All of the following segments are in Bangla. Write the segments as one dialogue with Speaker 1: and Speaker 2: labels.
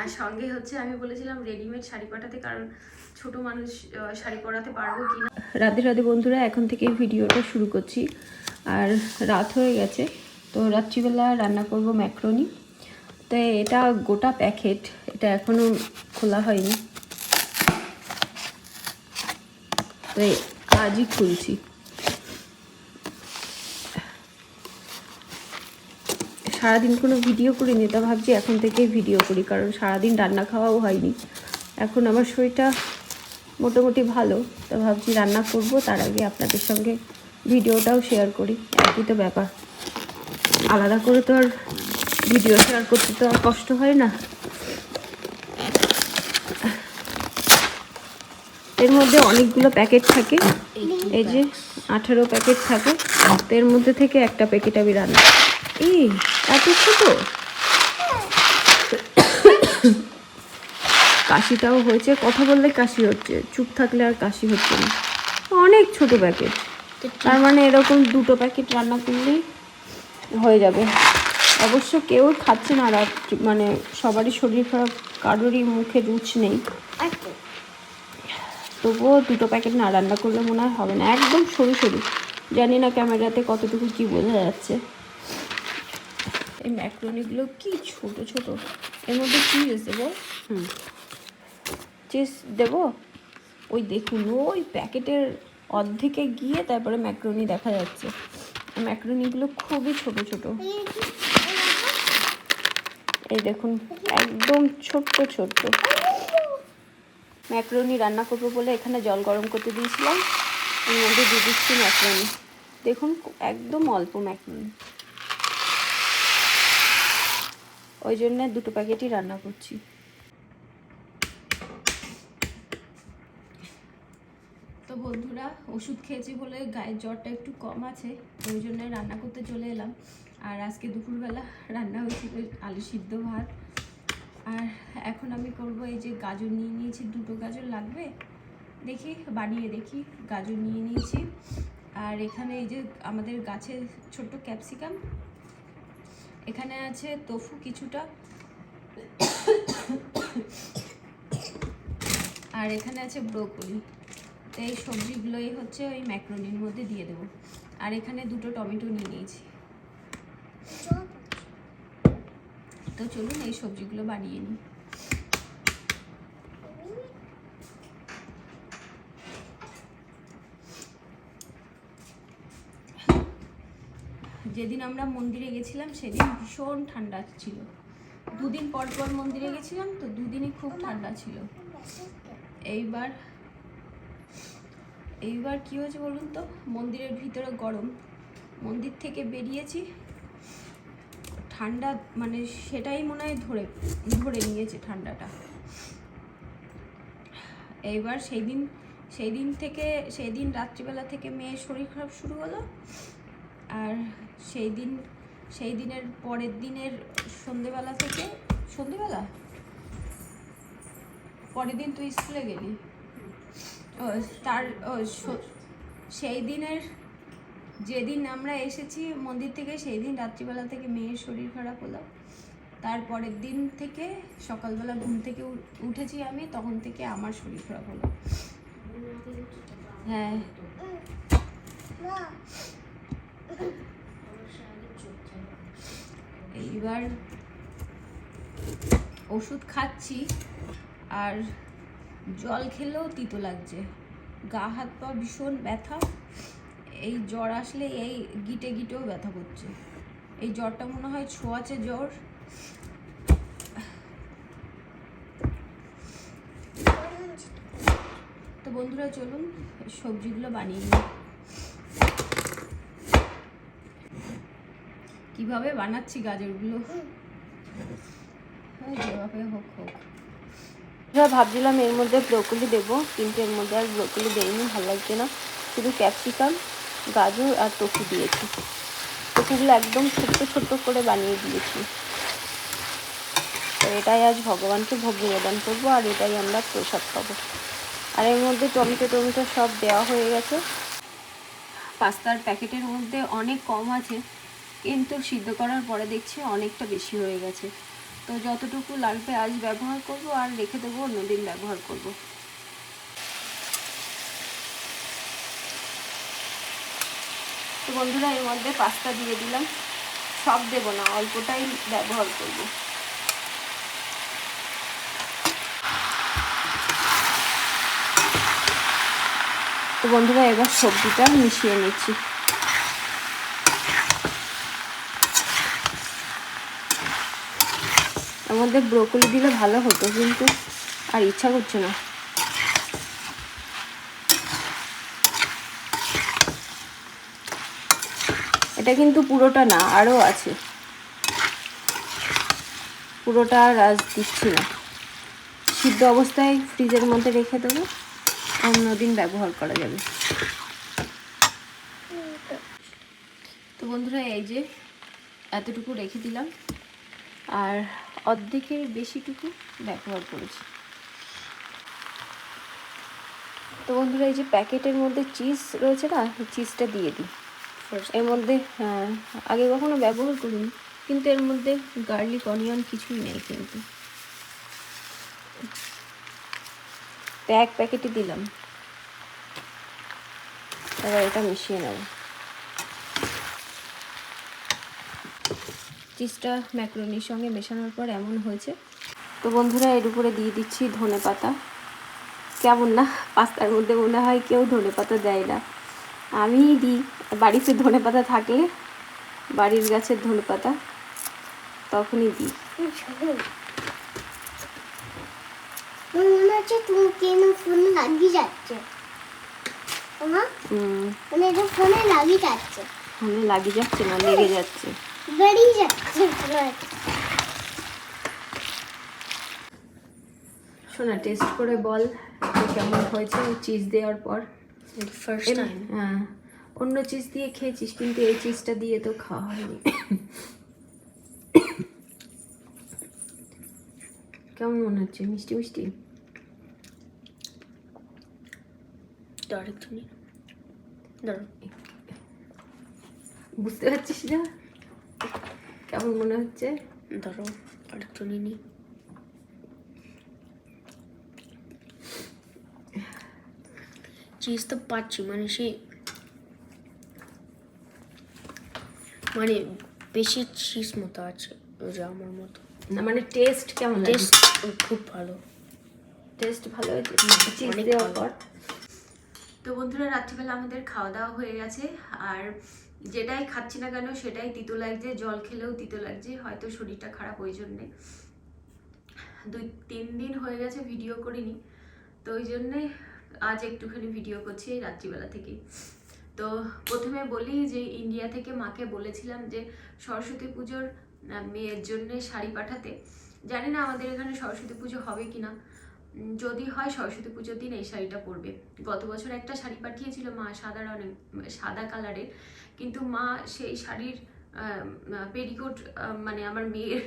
Speaker 1: আর সঙ্গে হচ্ছে আমি বলেছিলাম রেডিমেড শাড়ি পাঠাতে, কারণ ছোট মানুষ শাড়ি পরাতে পারব কি না রাধে রাধে বন্ধুরা, এখন থেকে ভিডিওটা শুরু করছি। আর রাত হয়ে গেছে, তো রাত্রিবেলা রান্না করব ম্যাক্রোনি তো এটা গোটা প্যাকেট এটা এখনও খোলা হয়নি। তো আজই খুলছি। সারাদিন কোনো ভিডিও করিনি, তা ভাবছি এখন থেকে ভিডিও করি, কারণ সারাদিন রান্না খাওয়াও হয়নি। এখন আমার শরীরটা মোটামুটি ভালো, তা ভাবছি রান্না করব, তার আগে আপনাদের সঙ্গে ভিডিওটাও শেয়ার করি, একই তো ব্যাপার। আলাদা করে তো আর ভিডিও শেয়ার করতে তো আর কষ্ট হয় না। এর মধ্যে অনেকগুলো প্যাকেট থাকে, এই যে আঠেরো প্যাকেট থাকে এর মধ্যে থেকে একটা প্যাকেট আমি রান্না এই এত ছোট কাশিটাও হয়েছে, কথা বললে কাশি হচ্ছে, চুপ থাকলে আর কাশি হচ্ছে না। অনেক ছোট প্যাকেট তার মানে এরকম দুটো প্যাকেট রান্না করলেই হয়ে যাবে। অবশ্য কেউ খাচ্ছে না রাত মানে সবারই শরীর খারাপ, কারোরই মুখে রুচ নেই। তবুও দুটো প্যাকেট না রান্না করলে মনে হয় হবে না। একদম সরু সরু। জানি না ক্যামেরাতে কতটুকু কী বোঝা যাচ্ছে। এই ম্যাক্রোনিগুলো কি ছোট ছোট? এর মধ্যে চিজ দেবো? হুম। চিজ দেবো? ওই দেখুন ওই প্যাকেটের অর্ধেকে গিয়ে তারপরে ম্যাক্রোনি দেখা যাচ্ছে। ম্যাক্রোনিগুলো খুবই ছোট ছোট। এই দেখুন একদম ছোট্ট ছোট্ট। ম্যাক্রোনি রান্না করব বলে এখানে জল গরম করতে দিয়েছিলাম। এর মধ্যে দিয়ে দিচ্ছি ম্যাক্রোনি দেখুন একদম অল্প ম্যাক্রোনি ওই জন্য দুটো প্যাকেটই রান্না করছি। তো বন্ধুরা, ওষুধ খেয়েছি বলে গায়ের জ্বরটা একটু কম আছে ওই জন্য রান্না করতে চলে এলাম। আর আজকে দুপুরবেলা রান্না হয়েছিল আলু সিদ্ধ ভাত। আর এখন আমি করব এই যে গাজর নিয়ে নিয়েছি, দুটো গাজর লাগবে। দেখি, বানিয়ে দেখি, গাজর নিয়ে নিয়েছি। আর এখানে এই যে আমাদের গাছের ছোট্ট ক্যাপসিকাম এখানে আছে তফু কিছুটা। আর এখানে আছে ব্রোকলি তো এই সবজিগুলোই হচ্ছে ওই ম্যাক্রোনির মধ্যে দিয়ে দেবো। আর এখানে দুটো টমেটো নিয়ে নিয়েছি। তো চলুন এই সবজিগুলো বানিয়ে নিই। যেদিন আমরা মন্দিরে গেছিলাম, সেদিন ভীষণ ঠান্ডা ছিল। দুদিন পর পর মন্দিরে গেছিলাম তো দুদিনই খুব ঠান্ডা ছিল। এইবার এইবার কি হয়েছে বলুন তো? মন্দিরের ভিতরে গরম। মন্দির থেকে বেরিয়েছি। ঠান্ডা মানে সেটাই মনে হয় ধরে ধরে নিয়েছে ঠান্ডাটা। এইবার সেই দিন সেই দিন থেকে সেই দিন রাত্রিবেলা থেকে মেয়ের শরীর খারাপ শুরু হলো। আর সেই দিন, সেই দিনের পরের দিনের সন্ধেবেলা থেকে, সন্ধেবেলা? পরের দিন তুই স্কুলে গেলি? তার সেই দিনের, যেদিন আমরা এসেছি মন্দির থেকে, সেই দিন রাত্রিবেলা থেকে মেয়ের শরীর খারাপ হলো। তারপরের দিন থেকে সকালবেলা ঘুম থেকে উঠেছি আমি, তখন থেকে আমার শরীর খারাপ হলো। হ্যাঁ। এইবার ওষুধ খাচ্ছি আর জল খেলেও তিতো লাগছে। গা হাত পা ভীষণ ব্যথা। এই জ্বর আসলে এই গিটে গিটেও ব্যথা করছে। এই জ্বরটা মনে হয় ছোঁয়াচে জ্বর। তো বন্ধুরা চলুন, সবজিগুলো বানিয়ে নিই। কীভাবে বানাচ্ছি গাজরগুলো? ওই যেভাবে হোক হোক। ভাবছিলাম এর মধ্যে ব্রোকলি দেবো কিন্তু এর মধ্যে আর ব্রোকলি দেয়নি ভালো লাগছে না। শুধু ক্যাপসিকাম গাজর আর টফু দিয়েছি। টফুগুলো একদম ছোট্ট ছোট্ট করে বানিয়ে দিয়েছি। তো এটাই আজ ভগবানকে ভোগ নিবেদন করব আর এটাই আমরা প্রসাদ খাব আর এর মধ্যে টমেটো টমেটো সব দেওয়া হয়ে গেছে। পাস্তার প্যাকেটের মধ্যে অনেক কম আছে। কিন্তু সিদ্ধ করার পরে দেখছি অনেকটা বেশি হয়ে গেছে। তো যতটুকু লাগবে আজ ব্যবহার করব আর রেখে দেবো অন্যদিন ব্যবহার করব। তো বন্ধুরা, এর মধ্যে পাস্তা দিয়ে দিলাম। সব দেবো না, অল্পটাই ব্যবহার করব। তো বন্ধুরা, এবার সবজিটা মিশিয়ে নিচ্ছি। এর মধ্যে ব্রোকলি দিলে ভালো হতো, কিন্তু আর ইচ্ছা করছে না। এটা কিন্তু পুরোটা না আরও আছে। পুরোটা আর আজ দিচ্ছি না। সিদ্ধ অবস্থায় ফ্রিজের মধ্যে রেখে দেবো অন্যদিন ব্যবহার করা যাবে। তো বন্ধুরা, এই যে এতটুকু রেখে দিলাম। আর অর্ধেকের বেশিটুকু ব্যবহার করেছি। তো বন্ধুরা এই যে প্যাকেটের মধ্যে চিজ রয়েছে না চিজটা দিয়ে দিই। এর মধ্যে হ্যাঁ আগে কখনো ব্যবহার করিনি কিন্তু এর মধ্যে গার্লিক অনিয়ন কিছুই নেই কিন্তু। তো এক প্যাকেটই দিলাম। এবার এটা মিশিয়ে নেব। চিজটা ম্যাক্রোনির সঙ্গে মেশানোর পর এমন হয়েছে। তো বন্ধুরা এর উপরে দিয়ে দিচ্ছি ধনে পাতা। কেমন না? পাস্তার মধ্যে মনে হয় কেউ ধনে পাতা দেয় না। আমিই দিই। বাড়িতে ধনে পাতা থাকলে বাড়ির গাছের ধনে পাতা তখনই দিই।
Speaker 2: মনে হচ্ছে তুমি কেন ফোনে লাগিয়ে যাচ্ছে? মানে এটা ফোনে লাগিয়ে যাচ্ছে।
Speaker 1: ফোনে লাগিয়ে যাচ্ছে না লেগে যাচ্ছে।
Speaker 2: বেরিয়ে যাচ্ছে
Speaker 1: শোনা টেস্ট করে বল কেমন হয়েছে চিজ দেওয়ার পর।
Speaker 3: ফার্স্ট টাইম
Speaker 1: হ্যাঁ অন্য চিজ দিয়ে খেয়েছিস কিন্তু এই চিজটা দিয়ে তো খাওয়া হয়নি। কেমন মনে হচ্ছে? মিষ্টি মিষ্টি? বুঝতে পারছিস না? কেমন মনে হচ্ছে?
Speaker 3: ধরো আরেকটু চিজ তো পাচ্ছি মানে সেই মানে বেশি চিজ মতো আছে ওই যে আমার মতো।
Speaker 1: না মানে টেস্ট কেমন
Speaker 3: টেস্ট খুব ভালো।
Speaker 1: টেস্ট ভালো হয়েছে? চিজ দেওয়ার পর? তো বন্ধুরা রাত্রিবেলা আমাদের খাওয়া দাওয়া হয়ে গেছে আর যেটাই খাচ্ছি না কেন সেটাই তিতো লাগছে জল খেলেও তিতো লাগছে হয়তো শরীরটা খারাপ ওই জন্যে। দুই তিন দিন হয়ে গেছে ভিডিও করিনি তো ওই জন্যে আজ একটুখানি ভিডিও করছি রাত্রিবেলা থেকেই তো প্রথমে বলি যে ইন্ডিয়া থেকে মাকে বলেছিলাম যে সরস্বতী পুজোর মেয়ের জন্য শাড়ি পাঠাতে। জানি না আমাদের এখানে সরস্বতী পুজো হবে কিনা। উম, যদি হয় সরস্বতী পুজোর দিন এই শাড়িটা পরবে। গত বছর একটা শাড়ি পাঠিয়েছিল মা সাদা রঙের, সাদা কালারের। কিন্তু মা সেই শাড়ির পেটিকোট মানে আমার মেয়ের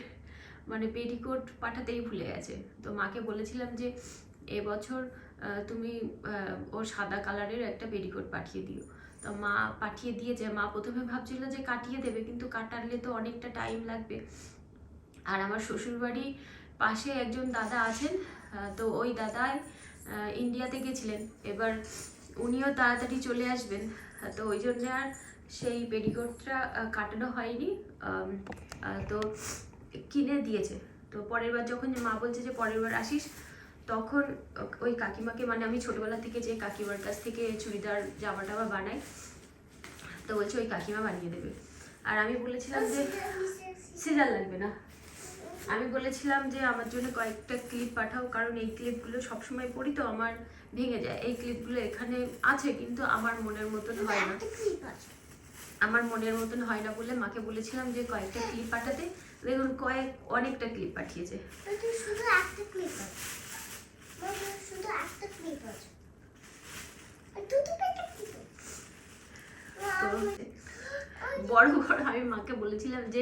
Speaker 1: মানে পেটিকোট পাঠাতেই ভুলে গেছে। তো মাকে বলেছিলাম যে এবছর তুমি ওর সাদা কালারের একটা পেটিকোট পাঠিয়ে দিও। তো মা পাঠিয়ে দিয়েছে। মা প্রথমে ভাবছিল যে কাটিয়ে দেবে, কিন্তু কাটালে তো অনেকটা টাইম লাগবে। আর আমার শ্বশুরবাড়ি পাশে একজন দাদা আছেন তো ওই দাদাই ইন্ডিয়াতে গেছিলেন। এবার উনিও তাড়াতাড়ি চলে আসবেন। তো ওই জন্য আর সেই পেডিকোটটা কাটানো হয়নি। তো কিনে দিয়েছে। তো পরের বার যখন মা বলছে যে পরের বার আসিস তখন ওই কাকিমাকে মানে আমি ছোটবেলা থেকে যে কাকিমার কাছ থেকে চুড়িদার জামা টামা বানাই তো বলছে ওই কাকিমা বানিয়ে দেবে। আর আমি বলেছিলাম যে সিজার লাগবে না। আমি বলেছিলাম যে আমার জন্য কয়েকটা ক্লিপ পাঠাও কারণ এই ক্লিপগুলো সবসময় পড়ি তো আমার ভেঙে যায়। এই ক্লিপগুলো এখানে আছে কিন্তু আমার মনের মতন হয় না। আমার মনের মতন হয় না বলে মাকে বলেছিলাম যে কয়েকটা ক্লিপ পাঠাতে। দেখুন কয়েক অনেকটা ক্লিপ পাঠিয়েছে।
Speaker 2: শুধু একটা ক্লিপ শুধু একটা ক্লিপ আছে। আর দুটো একটা ক্লিপ আছে।
Speaker 1: তো বড় বড় আমি মাকে বলেছিলাম যে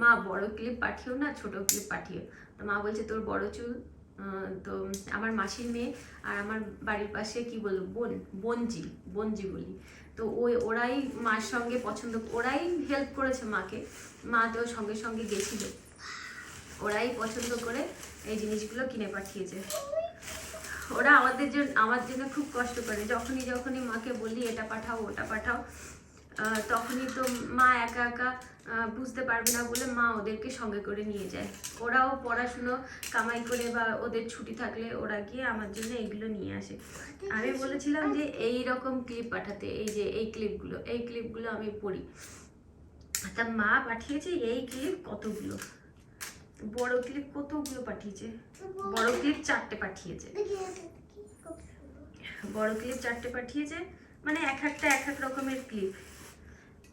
Speaker 1: মা বড় ক্লিপ পাঠিও না, ছোট ক্লিপ পাঠিও তো মা বলছে, তোর বড় চুল তো আমার মাসির মেয়ে আর আমার বাড়ির পাশে কি বলব, বোন, বনজি বনজি বলি। তো ওই ওরাই মার সঙ্গে পছন্দ, ওরাই হেল্প করেছে মাকে। মা তো সঙ্গে সঙ্গে গেছিল। ওরাই পছন্দ করে এই জিনিসগুলো কিনে পাঠিয়েছে। ওরা আমাদের জন্য, আমার জন্য খুব কষ্ট করে। যখনই যখনই মাকে বলি, এটা পাঠাও, ওটা পাঠাও তখনই তো মা একা একা বুঝতে পারবে না বলে মা ওদেরকে সঙ্গে করে নিয়ে যায়। ওরাও পড়াশুনো কামাই করে বা ওদের ছুটি থাকলে ওরা গিয়ে আমার জন্য এইগুলো নিয়ে আসে। আমি বলেছিলাম যে এই রকম ক্লিপ পাঠাতে, এই যে এই ক্লিপগুলো এই ক্লিপগুলো আমি পড়ি। তা মা পাঠিয়েছে এই ক্লিপ কতগুলো? বড় ক্লিপ কতগুলো পাঠিয়েছে? বড় ক্লিপ চারটে পাঠিয়েছে। বড় ক্লিপ চারটে পাঠিয়েছে মানে এক একটা এক এক রকমের ক্লিপ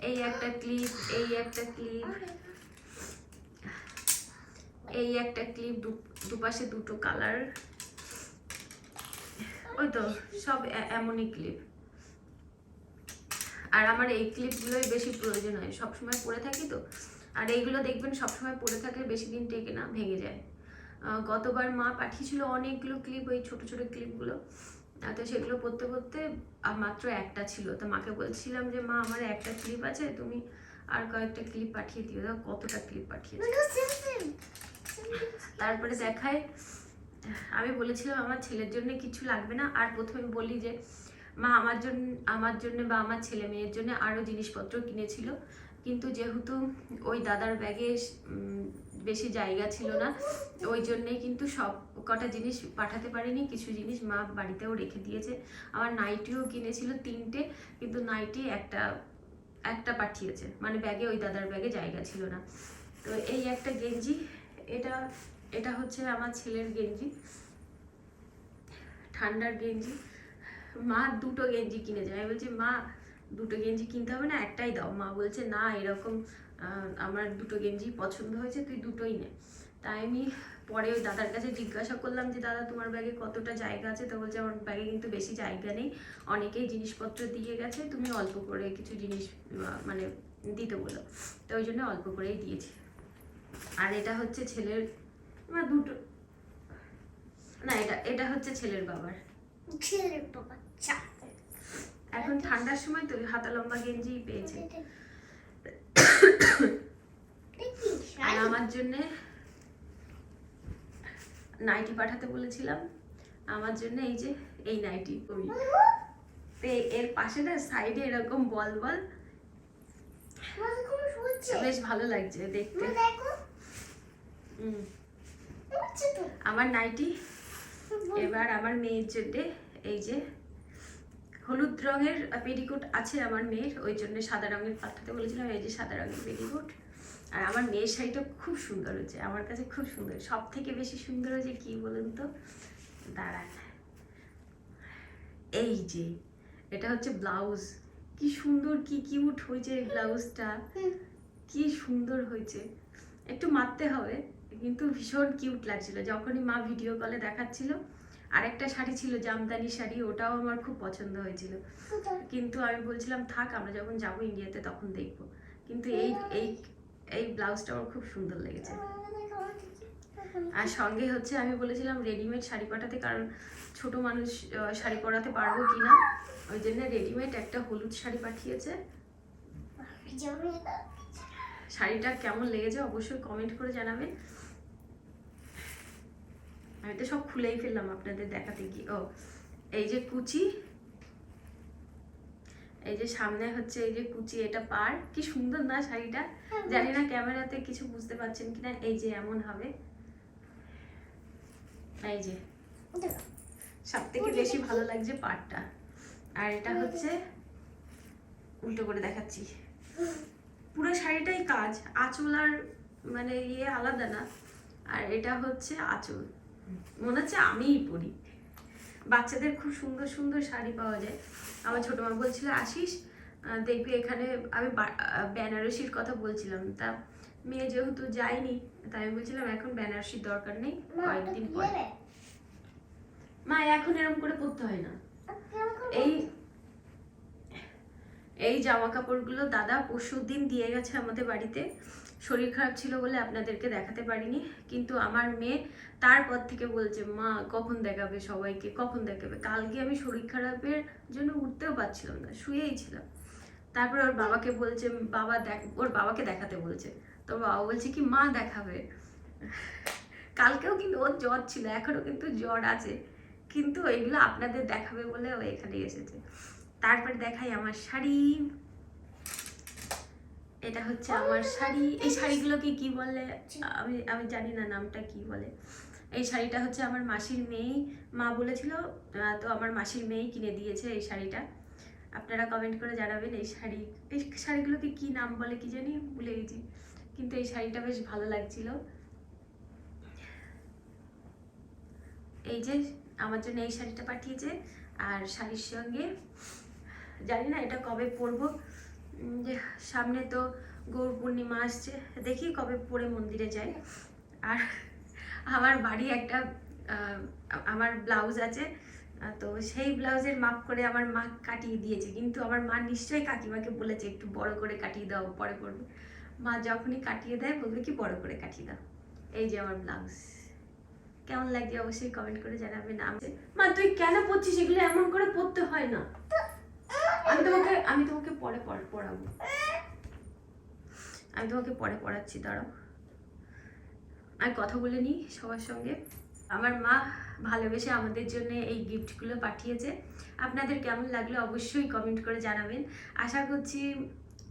Speaker 1: এই একটা ক্লিপ এই একটা ক্লিপ এই একটা ক্লিপ দুপাশে দুটো কালার ওই তো, সব এমনই ক্লিপ আর আমার এই ক্লিপগুলোই বেশি প্রয়োজন হয়। সবসময় পরে থাকি তো। আর এইগুলো দেখবেন, সবসময় পরে থাকলে বেশি দিন টেকে না, ভেঙে যায়। গতবার মা পাঠিয়েছিল অনেকগুলো ক্লিপ ওই ছোট ছোট ক্লিপগুলো তো সেগুলো পড়তে পড়তে আর মাত্র একটা ছিল। তো মাকে বলছিলাম যে মা আমার একটা ক্লিপ আছে তুমি আর কয়েকটা ক্লিপ পাঠিয়ে দিও। দাও কতটা ক্লিপ
Speaker 2: পাঠিয়ে same.
Speaker 1: তারপরে দেখায় আমি বলেছিলাম আমার ছেলের জন্য কিছু লাগবে না। আর প্রথমে বলি যে মা আমার জন্য আমার জন্য বা আমার ছেলে মেয়ের জন্য আরও জিনিসপত্র কিনেছিল। কিন্তু যেহেতু ওই দাদার ব্যাগে বেশি জায়গা ছিল না, ওই জন্যেই কিন্তু সব কটা জিনিস পাঠাতে পারিনি, কিছু জিনিস মা বাড়িতেও রেখে দিয়েছে। আমার নাইটিও কিনেছিল তিনটে, কিন্তু নাইটি একটা একটা পাঠিয়েছে। মানে ব্যাগে, ওই দাদার ব্যাগে জায়গা ছিল না। তো এই একটা গেঞ্জি, এটা এটা হচ্ছে আমার ছেলের গেঞ্জি। ঠান্ডার গেঞ্জি। মা দুটো গেঞ্জি কিনে যায় বলছি, মা দুটো গেঞ্জি কিনতে হবে না, একটাই দাও। মা বলছে, না, এরকম আমার দুটো গেঞ্জি পছন্দ হয়েছে, তুই দুটোই নে। তাই আমি পরে ওই দাদার কাছে জিজ্ঞাসা করলাম যে, দাদা, তোমার ব্যাগে কতটা জায়গা আছে? তো বলছে, আমার ব্যাগে কিন্তু বেশি জায়গা নেই। অনেকেই জিনিসপত্র দিয়ে গেছে, তুমি অল্প করে কিছু জিনিস মানে দিতে বলো। তো ওই জন্য অল্প করেই দিয়েছি। আর এটা হচ্ছে ছেলের আমার দুটো, না, এটা এটা হচ্ছে ছেলের বাবার।
Speaker 2: ছেলের বাবা চাপ
Speaker 1: এখন ঠান্ডার সময় তো হাতা লম্বা গেঞ্জি পেয়েছে। আর আমার জন্য নাইটি পাঠাতে বলেছিলাম। আমার জন্য এই যে, এই নাইটি ওই তো এর পাশে না সাইডে এরকম বল বল। বেশ ভালো লাগছে দেখতে। আমার নাইটি, এবার আমার মেয়ের জন্য এই যে হলুদ রঙের পেটিকোট আছে আমার মেয়ের, ওই জন্য সাদা রঙের পাঠাতে বলেছিলাম, এই যে সাদা রঙের পেটিকোট। আর আমার মেয়ের শাড়িটা খুব সুন্দর হয়েছে, আমার কাছে খুব সুন্দর। সব থেকে বেশি সুন্দর হয়েছে কি বলুন তো? দাঁড়ান। এই যে, এটা হচ্ছে ব্লাউজ। কি সুন্দর, কি কিউট হয়েছে ব্লাউজটা। কি সুন্দর হয়েছে। একটু মারতে হবে, কিন্তু ভীষণ কিউট লাগছিল। যখনই মা ভিডিও কলে দেখাচ্ছিল আরেকটা শাড়ি ছিল জামদানি শাড়ি ওটাও আমার খুব পছন্দ হয়েছিল। কিন্তু আমি বলছিলাম থাক আমরা যখন যাব ইন্ডিয়াতে তখন দেখব। কিন্তু এই এই এই ব্লাউজটা আমার খুব সুন্দর লেগেছে। আর সঙ্গে হচ্ছে আমি বলেছিলাম রেডিমেড শাড়ি পাঠাতে কারণ ছোট মানুষ শাড়ি পরাতে পারব কি না ওই জন্য রেডিমেড একটা হলুদ শাড়ি পাঠিয়েছে। শাড়িটা কেমন লেগেছে অবশ্যই কমেন্ট করে জানাবেন। আমি তো সব খুলেই ফেললাম আপনাদের দেখাতে গিয়ে। ও এই যে কুচি এই যে সামনে হচ্ছে এই যে কুচি এটা পার কি সুন্দর না শাড়িটা? জানি না ক্যামেরাতে কিছু বুঝতে পারছেন কিনা এই যে এমন হবে। এই যে সব থেকে বেশি ভালো লাগছে পাটটা আর এটা হচ্ছে উল্টো করে দেখাচ্ছি। পুরো শাড়িটাই কাজ আঁচল আর মানে ইয়ে আলাদা না। আর এটা হচ্ছে আঁচল। মনে হচ্ছে আমিই পরি। বাচ্চাদের খুব সুন্দর সুন্দর শাড়ি পাওয়া যায়। আমার ছোট মা বলছিল আসিস দেখবি এখানে। আমি বেনারসির কথা বলছিলাম। তা মেয়ে যেহেতু যায়নি তাই আমি বলছিলাম এখন বেনারসির দরকার নেই কয়েকদিন পরে। মা এখন এরকম করে পরতে হয় না। এই এই জামা কাপড়গুলো দাদা পরশু দিন দিয়ে গেছে আমাদের বাড়িতে। শরীর খারাপ ছিল বলে আপনাদেরকে দেখাতে পারিনি, কিন্তু আমার মেয়ে তারপর থেকে বলছে, মা, কখন দেখাবে সবাইকে? কখন দেখাবে? কালকে আমি শরীর খারাপের জন্য উঠতেও পারছিলাম না, শুয়েই ছিলাম। তারপর ওর বাবাকে বলছে, বাবা দেখ, ওর বাবাকে দেখাতে বলছে। তো বাবা বলছে কি, মা দেখাবে। কালকেও কিন্তু ওর জ্বর ছিল, এখনও কিন্তু জ্বর আছে, কিন্তু এগুলো আপনাদের দেখাবে বলে ও এখানে এসেছে। তারপর দেখাই আমার শাড়ি। এটা হচ্ছে আমার শাড়ি। এই শাড়িগুলোকে কি বলে? আমি আমি জানি না নামটা কি বলে। এই শাড়িটা হচ্ছে আমার মাসির মেয়ে। মা বলেছিল তো আমার মাসির মেয়েই কিনে দিয়েছে এই শাড়িটা। আপনারা কমেন্ট করে জানাবেন এই শাড়ি, এই শাড়িগুলোকে কি নাম বলে কি জানি ভুলে গেছি। কিন্তু এই শাড়িটা বেশ ভালো লাগছিল। এই যে, আমার জন্য এই শাড়িটা পাঠিয়েছে। আর শাড়ির সঙ্গে, জানি না এটা কবে পরবো। যে সামনে তো গৌর পূর্ণিমা আসছে। দেখি কবে পরে মন্দিরে যাই। আর আমার বাড়ি একটা আমার ব্লাউজ আছে। তো সেই ব্লাউজের মাপ করে আমার মা কাটিয়ে দিয়েছে। কিন্তু আমার মা নিশ্চয়ই কাকিমাকে বলেছে, একটু বড় করে কাটিয়ে দাও, পরে করবে মা যখনই কাটিয়ে দেয়, বলবে, কি বড় করে কাটিয়ে দাও? এই যে আমার ব্লাউজ। কেমন লাগছে অবশ্যই কমেন্ট করে জানাবেন। আমি মা, তুই কেন পড়ছিস এগুলো এমন করে পড়তে হয় না। আমি তোমাকে আমি তোমাকে পরে পড়- পড়াবো। আমি তোমাকে পরে পড়াচ্ছি, দাঁড়াও। আমি কথা বলে নিই সবার সঙ্গে। আমার মা ভালোবেসে আমাদের জন্য এই গিফটগুলো পাঠিয়েছে। আপনাদের কেমন লাগল অবশ্যই কমেন্ট করে জানাবেন। আশা করছি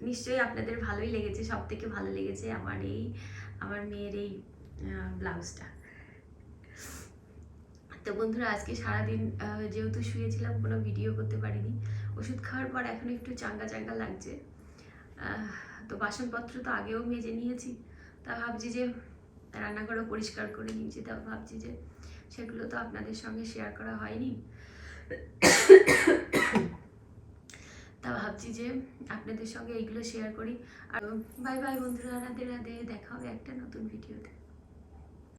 Speaker 1: নিশ্চয়ই আপনাদের ভালোই লেগেছে সব থেকে ভালো লেগেছে আমার এই, আমার মেয়ের এই ব্লাউজটা। তো বন্ধুরা, আজকে সারাদিন যেহেতু শুয়েছিলাম, কোনো ভিডিও করতে পারিনি। ওষুধ খাওয়ার পর এখন একটু চাঙ্গা চাঙ্গা লাগছে। তো বাসনপত্র তো আগেও মেজে নিয়েছি, তা ভাবছি যে রান্নাঘরও পরিষ্কার করে নিয়েছি, তা ভাবছি যে সেগুলো তো আপনাদের সঙ্গে শেয়ার করা হয়নি। তা ভাবছি যে আপনাদের সঙ্গে এইগুলো শেয়ার করি। আর বাই বাই বন্ধুরা, রাধে রাধে, দেখা হবে একটা নতুন ভিডিওতে